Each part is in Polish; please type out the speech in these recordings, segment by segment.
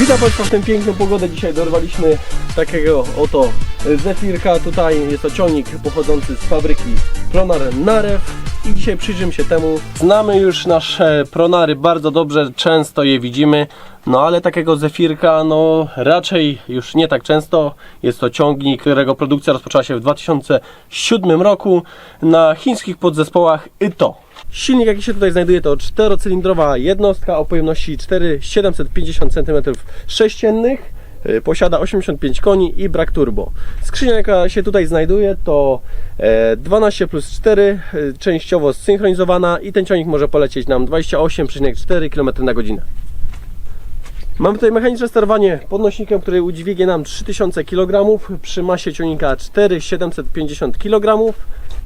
Witam Państwa w tę piękną pogodę. Dzisiaj dorwaliśmy takiego oto zefirka. Tutaj jest to ciągnik pochodzący z fabryki Pronar Narew. I dzisiaj przyjrzymy się temu. Znamy już nasze pronary bardzo dobrze, często je widzimy. No ale takiego zefirka, no raczej już nie tak często. Jest to ciągnik, którego produkcja rozpoczęła się w 2007 roku na chińskich podzespołach ITO. Silnik jaki się tutaj znajduje to czterocylindrowa jednostka o pojemności 4750 cm3 y, posiada 85 koni i brak turbo. Skrzynia jaka się tutaj znajduje to e, 12 plus 4 y, częściowo zsynchronizowana i ten ciągnik może polecieć nam 28,4 km na godzinę. Mamy tutaj mechaniczne sterowanie podnośnikiem, który udźwignie nam 3000 kg przy masie ciągnika 4750 kg.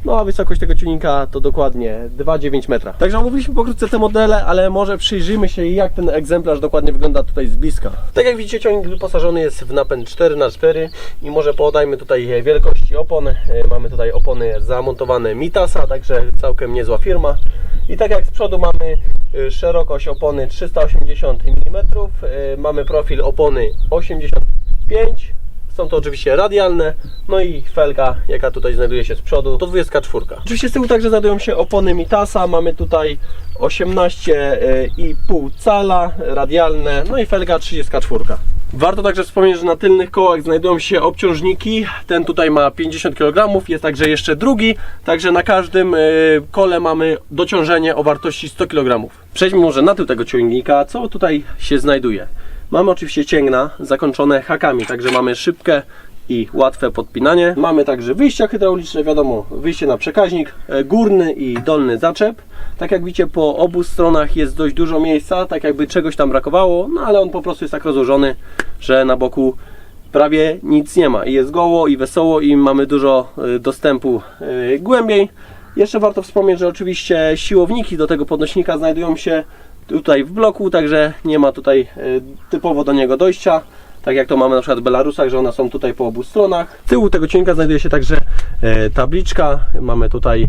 No a wysokość tego ciągnika to dokładnie 2,9 metra. Także omówiliśmy pokrótce te modele, ale może przyjrzyjmy się jak ten egzemplarz dokładnie wygląda tutaj z bliska. Tak jak widzicie ciągnik wyposażony jest w napęd 4x4 i może podajmy tutaj wielkości opon. E, Mamy tutaj opony zamontowane Mitasa, także całkiem niezła firma. I tak jak z przodu mamy szerokość opony 380 mm, y, mamy profil opony 85 są to oczywiście radialne, no i felga, jaka tutaj znajduje się z przodu, to 24. Oczywiście z tyłu także znajdują się opony Mitasa, mamy tutaj 18,5 cala radialne, no i felga 34. Warto także wspomnieć, że na tylnych kołach znajdują się obciążniki. Ten tutaj ma 50 kg, jest także jeszcze drugi, także na każdym y, kole mamy dociążenie o wartości 100 kg. Przejdźmy może na tył tego ciągnika, co tutaj się znajduje. Mamy oczywiście cięgna zakończone hakami, także mamy szybkie i łatwe podpinanie. Mamy także wyjścia hydrauliczne, wiadomo, wyjście na przekaźnik, e, górny i dolny zaczep. Tak jak widzicie, po obu stronach jest dość dużo miejsca, tak jakby czegoś tam brakowało, no ale on po prostu jest tak rozłożony, że na boku prawie nic nie ma. I jest goło i wesoło i mamy dużo e, dostępu e, głębiej. Jeszcze warto wspomnieć, że oczywiście siłowniki do tego podnośnika znajdują się tutaj w bloku, także nie ma tutaj typowo do niego dojścia. Tak jak to mamy na przykład w Belarusach, że one są tutaj po obu stronach. Z tyłu tego ciągnika znajduje się także e, tabliczka. Mamy tutaj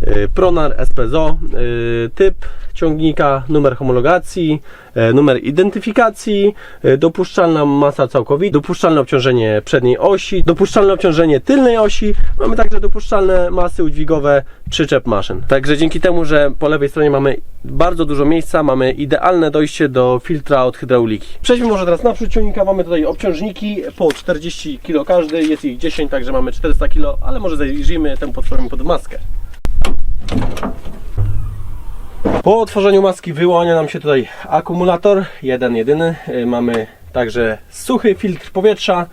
e, Pronar SPZO, e, typ ciągnika, numer homologacji, e, numer identyfikacji, e, dopuszczalna masa całkowita, dopuszczalne obciążenie przedniej osi, dopuszczalne obciążenie tylnej osi. Mamy także dopuszczalne masy udźwigowe przyczep maszyn. Także dzięki temu, że po lewej stronie mamy bardzo dużo miejsca, mamy idealne dojście do filtra od hydrauliki. Przejdźmy może teraz naprzód ciągnika. Mamy tutaj obciążniki po 40 kg każdy, jest ich 10, także mamy 400 kg, ale może zajrzyjmy temu potworowi pod maskę. Po otworzeniu maski wyłania nam się tutaj akumulator, jeden jedyny. Y, Mamy także suchy filtr powietrza.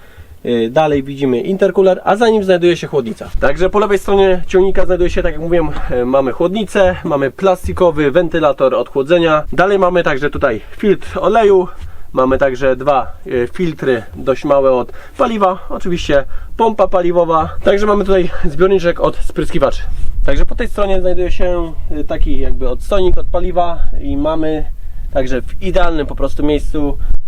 Y, Dalej widzimy intercooler, a za nim znajduje się chłodnica. Także po lewej stronie ciągnika znajduje się, tak jak mówiłem, y, mamy chłodnicę, mamy plastikowy wentylator odchłodzenia. Dalej mamy także tutaj filtr oleju, Mamy także dwa y, filtry dość małe od paliwa, oczywiście pompa paliwowa. Także mamy tutaj zbiorniczek od spryskiwaczy. Także po tej stronie znajduje się y, taki jakby odstojnik od paliwa i mamy także w idealnym po prostu miejscu e,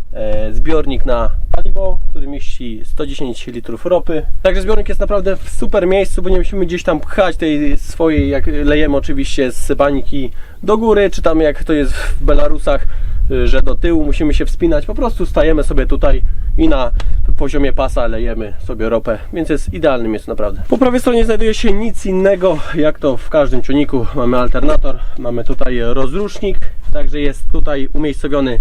zbiornik na paliwo, który mieści 110 litrów ropy. Także zbiornik jest naprawdę w super miejscu, bo nie musimy gdzieś tam pchać tej swojej, jak lejemy oczywiście z bańki do góry, czy tam jak to jest w Belarusach, y, że do tyłu musimy się wspinać. Po prostu stajemy sobie tutaj i na poziomie pasa lejemy sobie ropę, więc jest idealny miejscu naprawdę. Po prawej stronie znajduje się nic innego, jak to w każdym ciągniku. Mamy alternator, mamy tutaj rozrusznik, także jest tutaj umiejscowiony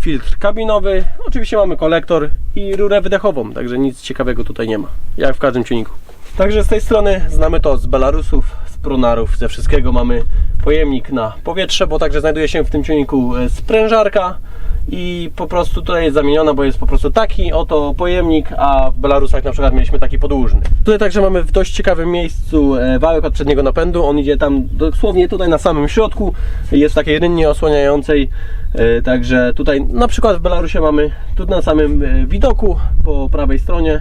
filtr kabinowy. Oczywiście mamy kolektor i rurę wydechową, także nic ciekawego tutaj nie ma, jak w każdym ciągniku. Także z tej strony znamy to z Belarusów, z Prunarów, ze wszystkiego mamy pojemnik na powietrze, bo także znajduje się w tym ciągniku e, sprężarka i po prostu tutaj jest zamieniona, bo jest po prostu taki oto pojemnik, a w Belarusach na przykład mieliśmy taki podłużny. Tutaj także mamy w dość ciekawym miejscu e, wałek od przedniego napędu, on idzie tam dosłownie tutaj na samym środku, jest w takiej rynnie osłaniającej, e, także tutaj na przykład w Belarusie mamy tu na samym e, widoku po prawej stronie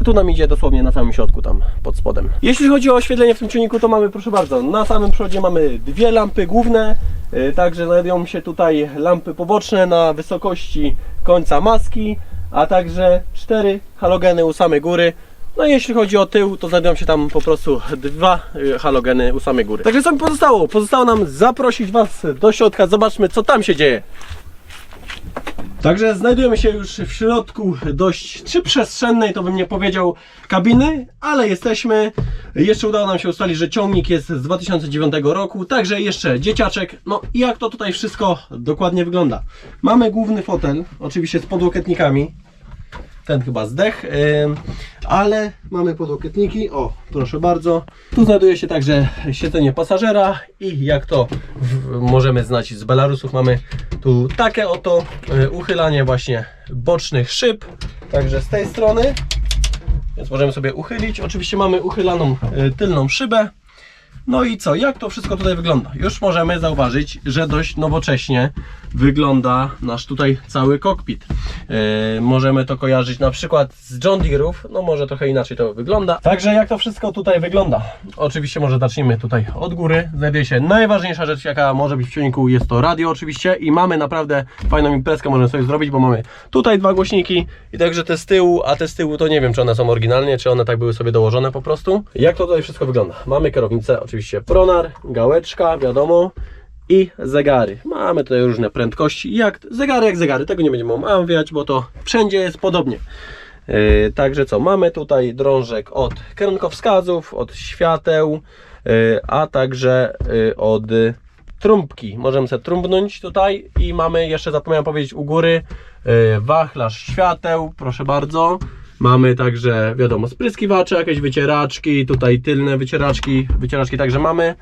a tu nam idzie dosłownie na samym środku, tam pod spodem. Jeśli chodzi o oświetlenie w tym ciągniku, to mamy, proszę bardzo, na samym przodzie mamy dwie lampy główne, yy, także znajdują się tutaj lampy poboczne na wysokości końca maski, a także cztery halogeny u samej góry. No i jeśli chodzi o tył, to znajdują się tam po prostu dwa yy, halogeny u samej góry. Także co mi pozostało? Pozostało nam zaprosić Was do środka, zobaczmy co tam się dzieje. Także znajdujemy się już w środku dość czy przestrzennej, to bym nie powiedział, kabiny, ale jesteśmy. Jeszcze udało nam się ustalić, że ciągnik jest z 2009 roku, także jeszcze dzieciaczek. No i jak to tutaj wszystko dokładnie wygląda? Mamy główny fotel, oczywiście z podłokietnikami. Ten chyba zdech, ale mamy podłokietniki. O, proszę bardzo. Tu znajduje się także siedzenie pasażera i jak to możemy znać z Belarusów, mamy tu takie oto y, uchylanie właśnie bocznych szyb. Także z tej strony, więc możemy sobie uchylić. Oczywiście mamy uchylaną y, tylną szybę. No i co, jak to wszystko tutaj wygląda? Już możemy zauważyć, że dość nowocześnie wygląda nasz tutaj cały kokpit. Yy, możemy to kojarzyć na przykład z John Deere'ów, no może trochę inaczej to wygląda. Także jak to wszystko tutaj wygląda? Oczywiście może zacznijmy tutaj od góry. Znajduje się najważniejsza rzecz, jaka może być w silniku, jest to radio oczywiście i mamy naprawdę fajną imprezkę, możemy sobie zrobić, bo mamy tutaj dwa głośniki i także te z tyłu, a te z tyłu to nie wiem, czy one są oryginalnie, czy one tak były sobie dołożone po prostu. Jak to tutaj wszystko wygląda? Mamy kierownicę, oczywiście pronar, gałeczka, wiadomo, i zegary. Mamy tutaj różne prędkości, jak zegary, jak zegary. Tego nie będziemy omawiać, bo to wszędzie jest podobnie. Yy, także co, mamy tutaj drążek od kierunkowskazów, od świateł, yy, a także yy, od trąbki. Możemy sobie trąbnąć tutaj i mamy jeszcze, zapomniałem powiedzieć, u góry yy, wachlarz świateł, proszę bardzo. Mamy także, wiadomo, spryskiwacze, jakieś wycieraczki, tutaj tylne wycieraczki, wycieraczki także mamy.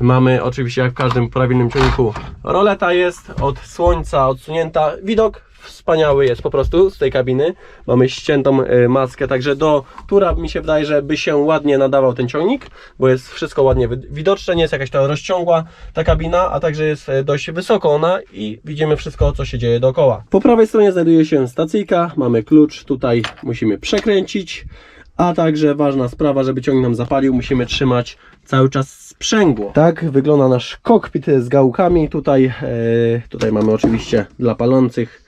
Mamy oczywiście, jak w każdym prawilnym ciągniku, roleta jest od słońca odsunięta. Widok wspaniały jest po prostu z tej kabiny. Mamy ściętą y, maskę, także do tura mi się wydaje, że by się ładnie nadawał ten ciągnik, bo jest wszystko ładnie widoczne, nie jest jakaś ta rozciągła ta kabina, a także jest y, dość wysoko ona i widzimy wszystko, co się dzieje dookoła. Po prawej stronie znajduje się stacyjka, mamy klucz, tutaj musimy przekręcić, a także ważna sprawa, żeby ciągnik nam zapalił, musimy trzymać cały czas sprzęgło. Tak wygląda nasz kokpit z gałkami. Tutaj, e, tutaj mamy oczywiście dla palących e,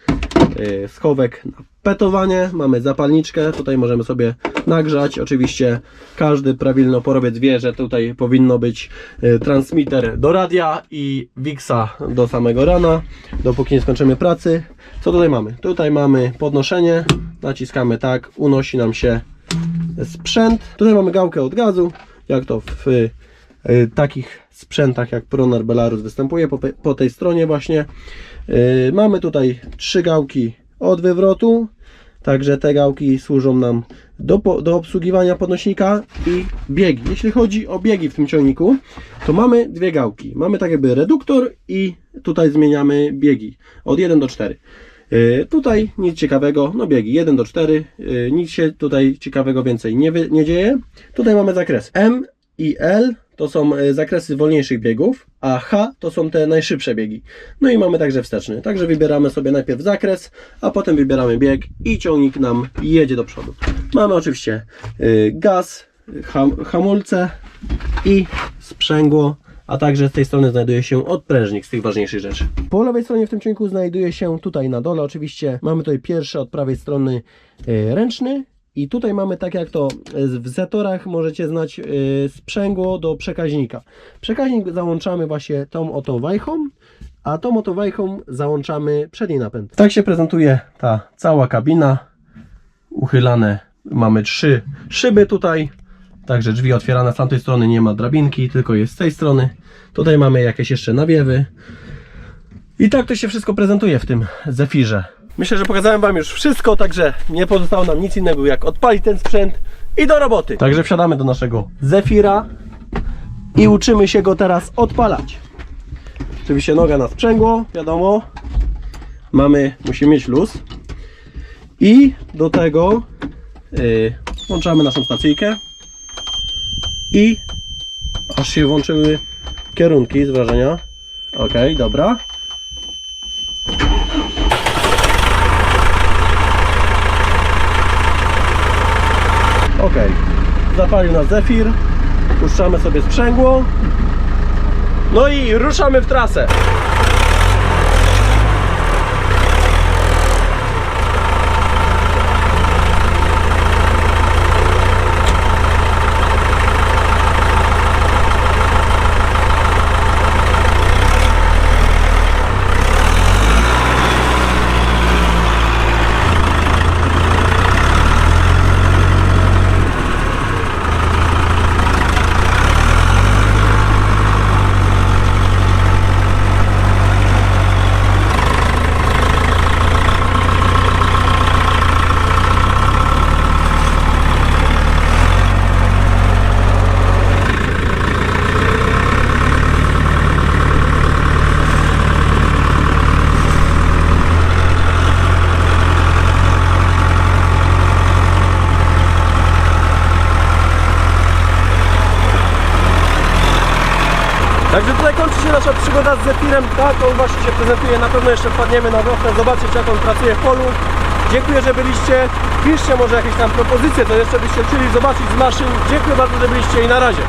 schowek na petowanie. Mamy zapalniczkę, tutaj możemy sobie nagrzać. Oczywiście każdy prawilny oporowiec wie, że tutaj powinno być e, transmitter do radia i Wixa do samego rana, dopóki nie skończymy pracy. Co tutaj mamy? Tutaj mamy podnoszenie, naciskamy tak, unosi nam się sprzęt. Tutaj mamy gałkę od gazu, jak to w y, takich sprzętach jak Pronar Belarus występuje po, po tej stronie właśnie. Y, mamy tutaj trzy gałki od wywrotu, także te gałki służą nam do, do obsługiwania podnośnika i biegi. Jeśli chodzi o biegi w tym ciągniku, to mamy dwie gałki. Mamy tak jakby reduktor i tutaj zmieniamy biegi od 1 do 4. Yy, Tutaj nic ciekawego, no biegi 1 do 4, yy, nic się tutaj ciekawego więcej nie, nie dzieje. Tutaj mamy zakres M i L to są yy, zakresy wolniejszych biegów, a H to są te najszybsze biegi. No i mamy także wsteczny. Także wybieramy sobie najpierw zakres, a potem wybieramy bieg i ciągnik nam jedzie do przodu. Mamy oczywiście yy, gaz, ham, hamulce i sprzęgło a także z tej strony znajduje się odprężnik z tych ważniejszych rzeczy. Po lewej stronie w tym ciągniku znajduje się tutaj na dole oczywiście, mamy tutaj pierwszy od prawej strony e, ręczny i tutaj mamy tak jak to e, w Zetorach możecie znać e, sprzęgło do przekaźnika. Przekaźnik załączamy właśnie tą oto wajchą, a tą oto wajchą załączamy przedni napęd. Tak się prezentuje ta cała kabina. Uchylane mamy trzy szyby tutaj. Także drzwi otwierane z tamtej strony, nie ma drabinki, tylko jest z tej strony. Tutaj mamy jakieś jeszcze nawiewy. I tak to się wszystko prezentuje w tym Zefirze. Myślę, że pokazałem Wam już wszystko, także nie pozostało nam nic innego jak odpalić ten sprzęt i do roboty. Także wsiadamy do naszego Zefira i uczymy się go teraz odpalać. Oczywiście noga na sprzęgło, wiadomo. Mamy, musimy mieć luz. I do tego yy, włączamy naszą stacyjkę i aż się włączyły kierunki z wrażenia. Ok, dobra. Ok, zapalił nas Zefir. Puszczamy sobie sprzęgło. No i ruszamy w trasę. Także tutaj kończy się nasza przygoda z Zefirem. Tak, on właśnie się prezentuje. Na pewno jeszcze wpadniemy na wiosnę, zobaczyć jak on pracuje w polu. Dziękuję, że byliście. Piszcie może jakieś tam propozycje, to jeszcze byście chcieli zobaczyć z maszyn. Dziękuję bardzo, że byliście i na razie.